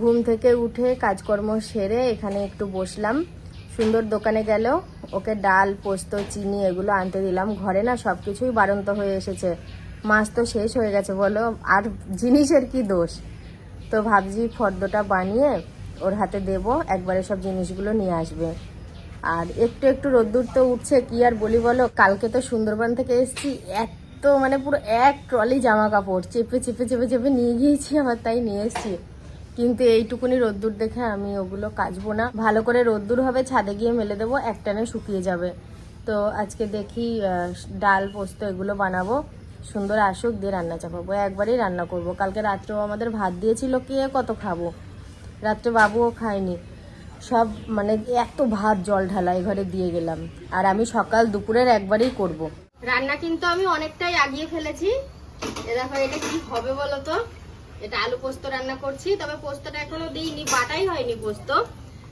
ঘুম থেকে উঠে কাজকর্ম সেরে এখানে একটু বসলাম। সুন্দর দোকানে গেল। ওকে ডাল, পোস্ত, চিনি এগুলো আনতে দিলাম। ঘরে না সব কিছুই বাড়ন্ত হয়ে এসেছে। মাছ তো শেষ হয়ে গেছে, বলো। আর জিনিসের কি দোষ? তো ভাবছি ফর্দটা বানিয়ে ওর হাতে দেব। একবারে সব জিনিসগুলো নিয়ে আসবে। আর একটু একটু রোদ্দুর তো উঠছে, কি আর বলি বলো? কালকে তো সুন্দরবন থেকে এসেছি, এত মানে পুরো এক ট্রলি জামা কাপড় চেপে চেপে চেপে চেপে নিয়ে গিয়েছি আবার তাই নিয়ে এসেছি। কিন্তু এইটুকুনি রোদ্দুর দেখে আমি ওগুলো কাচবো না। ভালো করে রোদ্দুর হবে, ছাদে গিয়ে মেলে দেবো, একটানে শুকিয়ে যাবে। তো আজকে দেখি ডাল, পোস্ত এগুলো বানাবো। সুন্দর আসুক, দিয়ে রান্না চাপাবো। একবারই রান্না করব। কালকে রাত্রেও আমাদের ভাত দিয়েছিল কে, কত খাব? রাত্রে বাবুও খায়নি। সব মানে এত ভাত জল ঢালা ঘরে দিয়ে গেলাম। আর আমি সকাল দুপুরের একবারই করব। রান্না কিন্তু আমি অনেকটাই আগিয়ে ফেলেছি। এ দেখো এটা কি হবে বলো তো? এটা আলু পোস্ত রান্না করছি, তবে পোস্তটা এখনও দিইনি, বাটাই হয়নি পোস্ত।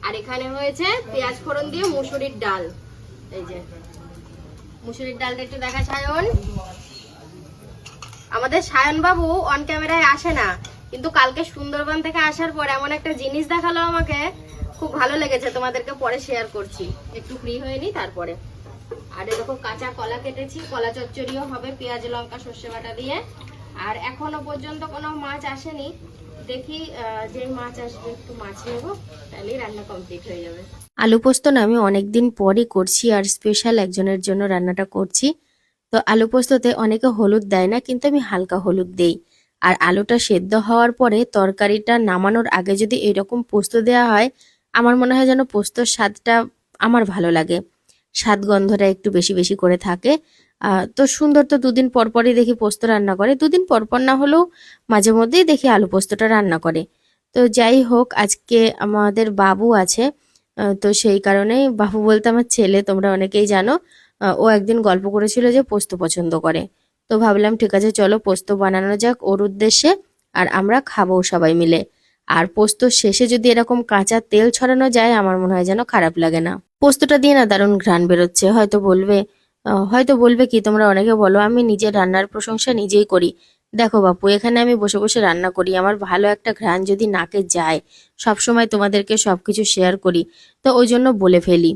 আর এখানে হয়েছে পেঁয়াজ ফোড়ন দিয়ে মুসুরির ডাল। এই যে, মুসুরির ডালটা একটু দেখা সায়ন। আমাদের সায়ন বাবু অন ক্যামেরায় আসে না, কিন্তু কালকে সুন্দরবন থেকে আসার পর এমন একটা জিনিস দেখাল আমাকে। খুব ভালো লেগেছে, তোমাদেরকে পরে শেয়ার করছি। একটু ফ্রি হয়ে নি, তারপরে। আর এরকম কাঁচা কলা কেটেছি, কলা চচ্চড়িও হবে, পেঁয়াজ, লঙ্কা, সর্ষে বাটা দিয়ে। আর এখনও পর্যন্ত কোনো মাছ আসেনি। দেখি যে মাছ আসবে, একটু মাছ নেব, তাহলেই রান্না কমপ্লিট হয়ে যাবে। আলু পোস্ত না, আমি অনেকদিন পরই করছি, আর স্পেশাল একজনের জন্য রান্নাটা করছি। তো আলু পোস্ততে অনেকে হলুদ দেয় না, কিন্তু আমি হালকা হলুদ দেই। আর আলুটা সেদ্ধ হওয়ার পরে তরকারিটা নামানোর আগে যদি এরকম পোস্ত দেওয়া হয়, আমার মনে হয় যেন পোস্তর স্বাদটা আমার ভালো লাগে। স্বাদ গন্ধটা একটু বেশি বেশি করে থাকে। তো সুন্দর তো দুদিন পর পরই দেখি পোস্ত রান্না করে। দুদিন পর পর না হলেও মাঝে মধ্যেই দেখি আলু পোস্তটা রান্না করে। তো যাই হোক, আজকে আমাদের বাবু আছে তো সেই কারণেই বাবু বলতে আমার ছেলে, তোমরা অনেকেই জানো ও একদিন গল্প করেছিল যে পোস্ত পছন্দ করে। তো ভাবলাম ঠিক আছে, চলো পোস্ত বানানো যাক ওর উদ্দেশ্যে, আর আমরা খাব সবাই মিলে। আর পোস্ত শেষে যদি এরকম কাঁচা তেল ছড়ানো যায়, আমার মনে হয় যেন খারাপ লাগে না। পোস্তটা দিয়ে না দারুণ ঘ্রাণ বেরোচ্ছে, হয়তো বলবে হয়তো বলবে কি, তোমরা অনেকে বলো, আমি নিজের রান্নার প্রশংসা নিজেই করি। দেখো বাপু, এখানে আমি বসে বসে রান্না করি, আমার ভালো একটা ঘ্রাণ যদি নাকে যায় সব সময় তোমাদেরকে সবকিছু শেয়ার করি, তো ওই জন্য বলে ফেলি।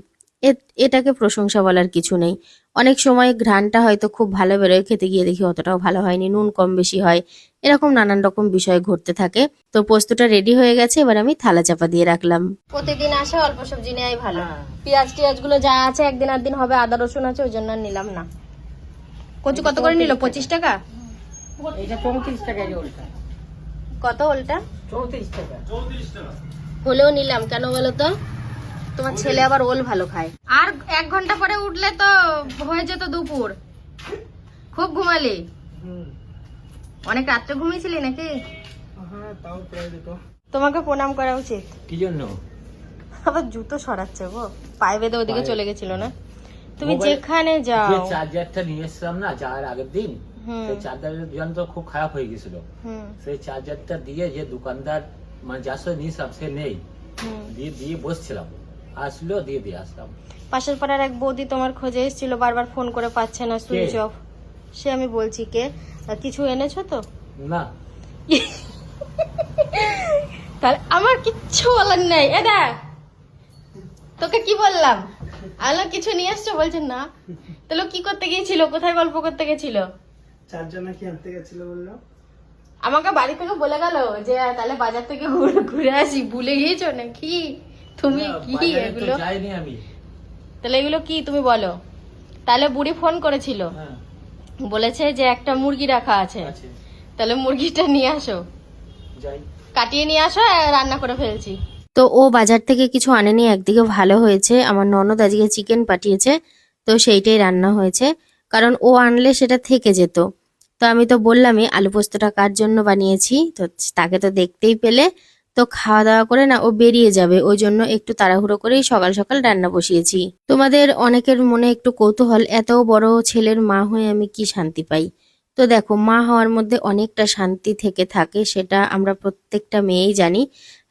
এটাকে প্রশংসা বলার কিছু নেই। অনেক সময় ঘ্রাণটা হয়তো খুব ভালো বেরোয়, খেতে গিয়ে দেখি অতটাও ভালো হয়নি, নুন কম বেশি হয় এরকম নানান রকম বিষয় ঘটতে থাকে। তো পোস্তটা রেডি হয়ে গেছে এবার আমি থালা চাপা দিয়ে রাখলাম। প্রতিদিন আসে অল্প সবজি নেওয়াই ভালো। পেঁয়াজ টিয়াজগুলো যা আছে একদিন আর দিন হবে আদা রসুন আছে ওই জন্য আর নিলাম না। কচু কত করে নিল? পঁচিশ টাকা? এটা চৌত্রিশ টাকা কত ওলটা? চৌত্রিশ টাকা। হলেও নিলাম। কেন বলো তো? তোমার ছেলে আবার ওল ভালো খায়। আর এক ঘণ্টা পরে উঠলে তো হয়ে যেত দুপুর। খুব ঘুমালি। অনেক রাত্রে ঘুমিয়েছিলি নাকি? হ্যাঁ তাও প্রায় দুটো। তোমাকে প্রণাম করা উচিত। কি জন্য? আবার জুতো সরাচ্ছে গো। পায়ে বেঁধে ওদিকে চলে গেছিল না? তুমি যেখানে যে যাও। চার্জারটা নিয়ে এসেছিলাম না যাওয়ার আগের দিন সেই চার্জারের যন্ত্র খুব খারাপ হয়ে গেছিল। হুম। সেই চার্জারটা দিয়ে যে দোকানদার মানে যার সাথে নিয়েছিলাম সে নেই। দিয়ে দিয়ে বসছিলাম। আসলো দিয়ে দিয়ে আসলাম। পাশের পাড়ার এক বৌদি তোমার খোঁজে এসেছিল বারবার ফোন করে পাচ্ছে না সুইচ অফ সে আমি বলছি কে? কিছু এনেছো তো? না। তাহলে আমার কিচ্ছু বলার নেই। এ দেখ তোকে কি বললাম? আলো কিছু নিয়ে আসছো বলছে না। তাহলে কি করতে গিয়েছিল? কোথায় গল্প করতে গেছিল? চারজন নাকি আনতে গেছিল বলল? আমাকে বাড়ি থেকে বলে গেল যে তাহলে বাজার থেকে ঘুরে ঘুরে আসি। ভুলে গিয়েছো নাকি? তুমি না, কি এগুলো? তাহলে এগুলো কি তুমি বলো? তাহলে বুড়ি ফোন করেছিল। হ্যাঁ। বলেছে যে একটা মুরগি রাখা আছে। তাহলে মুরগিটা নিয়ে আসো। কাটিয়ে নিয়ে আসো রান্না করে ফেলছি। তো ও বাজার থেকে কিছু আনেনি একদিকে ভালো হয়েছে। আমার ননদ আজকে চিকেন পাঠিয়েছে তো সেইটাই রান্না হয়েছে। কারণ ও আনলে সেটা থেকে যেত। তো আমি তো বললামই আলু পোস্তটা কার জন্য বানিয়েছি? তো তাকে তো দেখতেই পেলে। তো খাওয়া দাওয়া করে না, ও বেরিয়ে যাবে। ওই জন্য একটু তাড়াহুড়ো করেই সকাল সকাল রান্না বসিয়েছি। তোমাদের অনেকের মনে একটু কৌতূহল, এত বড় ছেলের মা হয়ে আমি কি শান্তি পাই? তো দেখো, মা হওয়ার মধ্যে অনেকটা শান্তি থেকে থাকে, সেটা আমরা প্রত্যেকটা মেয়েই জানি।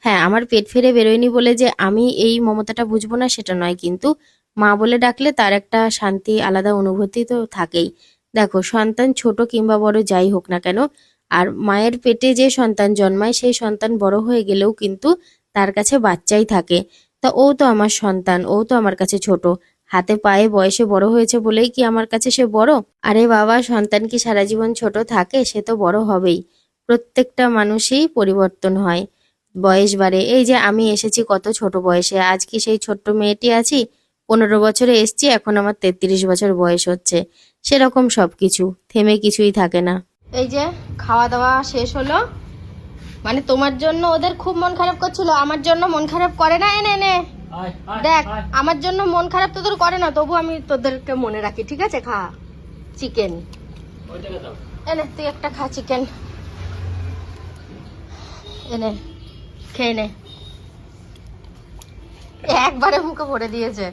হ্যাঁ আমার পেট ফেরে বেরোয়নি বলে যে আমি এই মমতাটা বুঝব না, সেটা নয়, কিন্তু মা বলে ডাকলে তার একটা শান্তি, আলাদা অনুভূতি তো থাকেই। দেখো, সন্তান ছোট কিংবা বড় যাই হোক না কেন আর মায়ের পেটে যে সন্তান জন্মায়, সেই সন্তান বড় হয়ে গেলেও কিন্তু তার কাছে বাচ্চাই থাকে। তা ও তো আমার সন্তান, ও তো আমার কাছে ছোট। হাতে পায়ে বয়সে বড় হয়েছে বলেই কি আমার কাছে সে বড়? আরে বাবা, সন্তান কি সারা জীবন ছোট থাকে? সে তো বড় হবেই। প্রত্যেকটা মানুষই পরিবর্তন হয়। বয়স বাড়ে। এই যে আমি এসেছি কত ছোট বয়সে, আজ কি সেই ছোট্ট মেয়েটি আছি? পনেরো বছরে এসছি, এখন আমার তেত্রিশ বছর বয়স হচ্ছে। সেরকম সব কিছু থেমে কিছুই থাকে না। এই যে খাওয়া দাওয়া শেষ হলো। মানে তোমার জন্য ওদের খুব মন খারাপ করছিল। আমার জন্য মন খারাপ করে না এনে এনে। দেখ আমার জন্য মন খারাপ তোদের করে না তবু আমি তোদেরকে মনে রাখি ঠিক আছে? খা চিকেন এনে তুই একটা খা চিকেন এনে খেয়ে নে। একবারে মুখে ভরে দিয়েছে।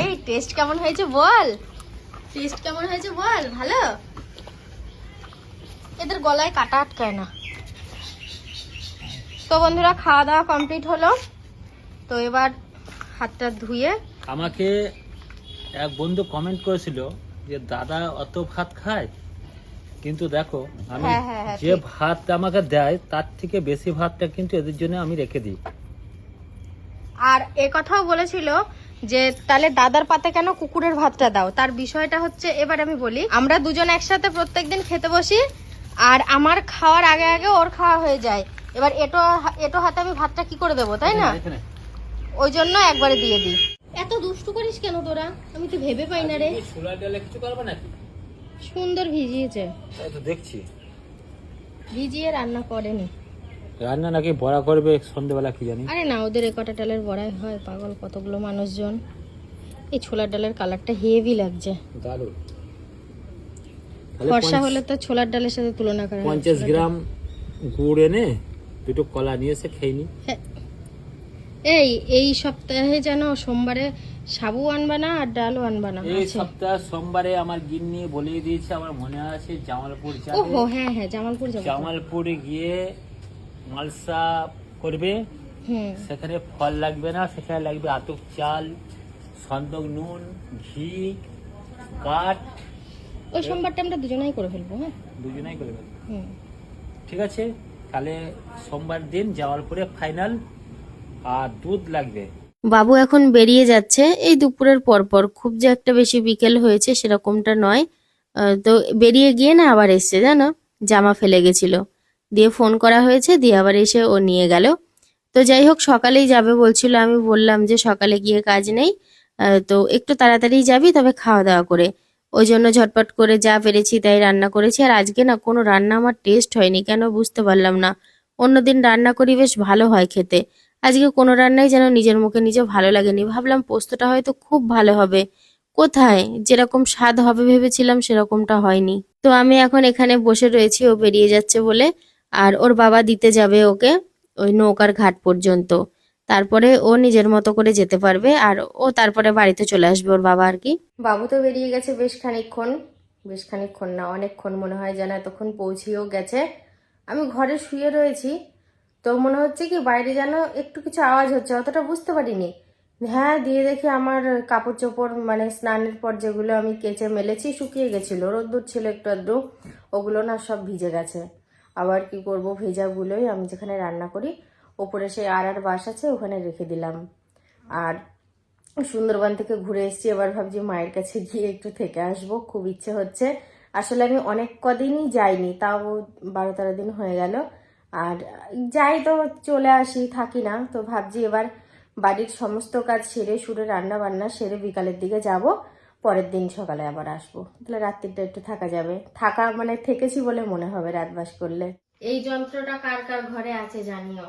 এই টেস্ট কেমন হয়েছে বল? টেস্ট কেমন হয়েছে বল? ভালো? এদের গলায় কাটা আটকায় না। তো বন্ধুরা খাওয়া দাওয়া কমপ্লিট হলো। তো এবার হাতটা ধুয়ে আমাকে এক বন্ধু কমেন্ট করেছিল যে দাদা অত ভাত খায়? কিন্তু দেখো আমি হ্যাঁ, হ্যাঁ, হ্যাঁ, যে। ভাত আমাকে দেয় তার থেকে বেশি ভাতটা কিন্তু এদের জন্য আমি রেখে দিই। আর এ কথাও বলেছিল যে তাহলে দাদার পাতে কেন কুকুরের ভাতটা দাও? তার বিষয়টা হচ্ছে এবার আমি বলি আমরা দুজন একসাথে প্রত্যেকদিন খেতে বসি আর আমার খাওয়ার আগে আগে ওর খাওয়া হয়ে যায়। এবার এটো এটো হাতে আমি ভাতটা কি করে দেবো তাই না? ওই জন্য একবারে দিয়ে দিই। এত দুষ্টু করিস কেন তোরা? আমি তো ভেবে পাই না রে। তুমি ছোলা ডালে কিছু করবে নাকি? সুন্দর ভিজিয়েছে। তাই তো দেখছি। ভিজিয়ে রান্না করেনি। রান্না নাকি বড়া করবে সন্ধ্যেবেলা কি জানি। আরে না ওদের একটা ডালের বড়াই হয় পাগল কতগুলো মানুষজন। এই ছোলার ডালের কালারটা হেভি লাগছে। দারুণ। ফর্সা হলে তো ছোলার ডালের সাথে তুলনা করা। পঞ্চাশ গ্রাম গুড় এনে দুটো কলা নিয়ে এসে খেয়ে নি হ্যাঁ। এই এই সপ্তাহে যেন সোমবারে সাবু আনবা না আর ডালও আনবা না এই সপ্তাহ সোমবারে আমার গিন্নি বলিয়ে দিয়েছে আমার মনে আছে জামালপুর যাবে ওহো হ্যাঁ হ্যাঁ জামালপুর যাব। জামালপুরে গিয়ে মালসা করবে সেখানে ফল লাগবে না সেখানে লাগবে আতক চাল সন্দক নুন ঘি কাঠ ওই সোমবারটা আমরা দুজনেই করে ফেলব হ্যাঁ? দুজনাই করবে হুম। ঠিক আছে তাহলে সোমবার দিন জামালপুরে ফাইনাল আর দুধ লাগবে। বাবু এখন বেরিয়ে যাচ্ছে এই দুপুরের পরপর। খুব যে একটা বেশি বিকেল হয়েছে সেরকমটা নয়। তো বেরিয়ে গিয়ে না আবার এসছে জানো? জামা ফেলে গেছিল। দিয়ে ফোন করা হয়েছে দিয়ে আবার এসে ও নিয়ে গেল। তো যাই হোক সকালেই যাবে বলছিল আমি বললাম যে সকালে গিয়ে কাজ নেই। তো একটু তাড়াতাড়ি যাবি তবে খাওয়া দাওয়া করে। ওই জন্য ঝটপট করে যা পেরেছি তাই রান্না করেছি। আর আজকে না কোনো রান্না আমার টেস্ট হয়নি, কেন বুঝতে পারলাম না। অন্যদিন রান্না করি, বেশ ভালো হয় খেতে। আজকে কোনো রান্নাই যেন নিজের মুখে নিজে ভালো লাগেনি। ভাবলাম পোস্তটা হয়তো খুব ভালো হবে। কোথায়? যেরকম স্বাদ হবে ভেবেছিলাম সেরকমটা হয়নি। তো আমি এখন এখানে বসে রয়েছি, ও বেরিয়ে যাচ্ছে বলে। আর ওর বাবা দিতে যাবে ওকে ওই নৌকার ঘাট পর্যন্ত। তারপরে ও নিজের মতো করে যেতে পারবে আর ও তারপরে বাড়িতে চলে আসবে ওর বাবা আর কি। বাবু তো বেরিয়ে গেছে বেশ খানিকক্ষণ বেশ খানিকক্ষণ না, অনেকক্ষণ মনে হয় যেন এতক্ষণ পৌঁছেও গেছে। আমি ঘরে শুয়ে রয়েছি, তো মনে হচ্ছে কি বাইরে যেন একটু কিছু আওয়াজ হচ্ছে, অতটা বুঝতে পারিনি। হ্যাঁ দিয়ে দেখি আমার কাপড় চোপড় মানে স্নানের পর যেগুলো আমি কেচে মেলেছি শুকিয়ে গেছিল, রোদ্দুর ছিল একটু আধটু, ওগুলো না সব ভিজে গেছে। আবার কি করব, ভেজাগুলোই আমি যেখানে রান্না করি ওপরে সেই আর আর বাস আছে, ওখানে রেখে দিলাম। আর সুন্দরবন থেকে ঘুরে এসেছি, এবার ভাবছি মায়ের কাছে গিয়ে একটু থেকে আসব, খুব ইচ্ছে হচ্ছে। আসলে আমি অনেক কদিনই যাইনি, তাও বারো তেরো দিন হয়ে গেল। আর যাই তো চলে আসি, থাকি না, তো ভাবছি এবার বাড়ির সমস্ত কাজ সেরে, সুরে রান্না বান্না সেরে বিকালের দিকে যাব, পরের দিন সকালে আবার আসব। তাহলে রাত্রিটা একটু থাকা যাবে। থাকা মানে থেকেছি বলে মনে হবে রাত বাস করলে। এই যন্ত্রটা কার কার ঘরে আছে জানিও।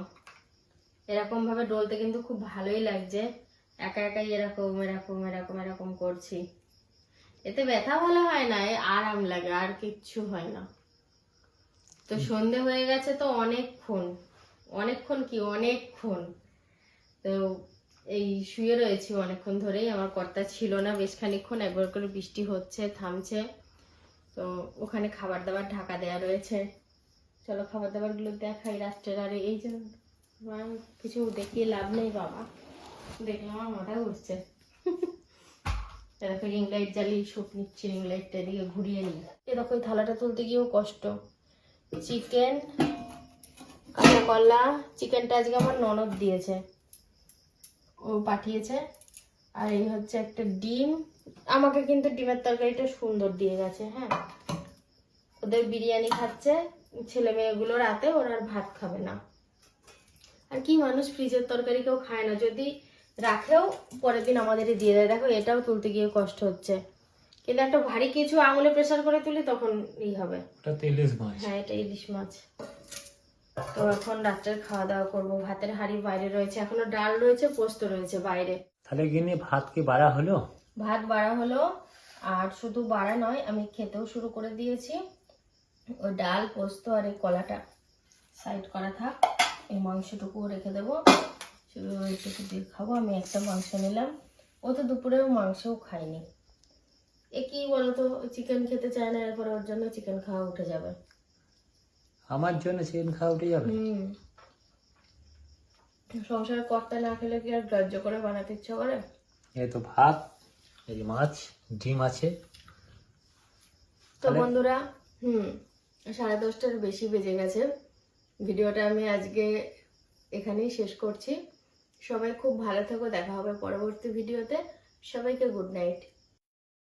এরকম ভাবে ডলতে কিন্তু খুব ভালোই লাগছে। একা একাই এরকম এরকম এরকম এরকম করছি। এতে ব্যথা ভালো হয় না আরাম লাগে আর কিচ্ছু হয় না। তো সন্ধে হয়ে গেছে তো অনেকক্ষণ অনেকক্ষণ কি অনেকক্ষণ। তো এই শুয়ে রয়েছি অনেকক্ষণ ধরেই আমার কর্তা ছিল না বেশ খানিকক্ষণ একবার করে বৃষ্টি হচ্ছে থামছে। তো ওখানে খাবার দাবার ঢাকা দেয়া রয়েছে। চলো খাবার দাবারগুলো দেখাই রাত্রের আর এই যে কিছু দেখিয়ে লাভ নেই বাবা। দেখলে আমার মাথা ঘুরছে এরকম রিং লাইট জ্বালিয়ে শুট নিচ্ছি রিং লাইটটা এদিকে ঘুরিয়ে নিই। এরকম থালাটা তুলতে গিয়েও কষ্ট। চিকেন, কাঁচা কলা, চিকেনটা আজকে আমার ননদ দিয়েছে। ও পাঠিয়েছে। আর এই হচ্ছে একটা ডিম। আমাকে কিন্তু ডিমের তরকারিটা সুন্দর দিয়ে গেছে হ্যাঁ। ওদের বিরিয়ানি খাচ্ছে। ছেলে মেয়েগুলো রাতে ওরা আর ভাত খাবে না। আর কি মানুষ ফ্রিজের তরকারি কেউ খায় না। যদি রাখেও পরের দিন আমাদেরই দিয়ে দেয়। দেখো এটাও তুলতে গিয়ে কষ্ট হচ্ছে। কিন্তু একটা ভারী কিছু আঙুলে প্রেসার করে তুলি তখন ই হবে। হ্যাঁ এটা ইলিশ মাছ। তো এখন রাত্রের খাওয়া দাওয়া করব। ভাতের হাঁড়ি বাইরে রয়েছে। এখনও ডাল রয়েছে পোস্ত রয়েছে বাইরে। তাহলে গিয়ে ভাত কি বাড়া হলো? ভাত বাড়া হলো। আর শুধু বাড়া নয় আমি খেতেও শুরু করে দিয়েছি। ওই ডাল পোস্ত আর এই কলাটা। সাইড করা থাক। এই মাংসটুকু রেখে দেবো। শুধু এইটুকু দিয়ে খাব আমি একটা মাংস নিলাম। ও তো দুপুরেও মাংসও খায়নি। এ কি বলতো চিকেন খেতে চায় না এরপরে ওর জন্য চিকেন খাওয়া উঠে যাবে। আমার জন্য চিকেন খাওয়া উঠে যাবে? হুম। সংসার কর্তা না খেলে কি আর গ্রাহ্য করে বানাতে ইচ্ছা করে? এই তো ভাত এই মাছ ডিম আছে। তো বন্ধুরা হুম সাড়ে দশটার বেশি বেজে গেছে। ভিডিওটা আমি আজকে এখানেই শেষ করছি। সবাই খুব ভালো থাকো, দেখা হবে পরবর্তী ভিডিওতে। সবাইকে গুড নাইট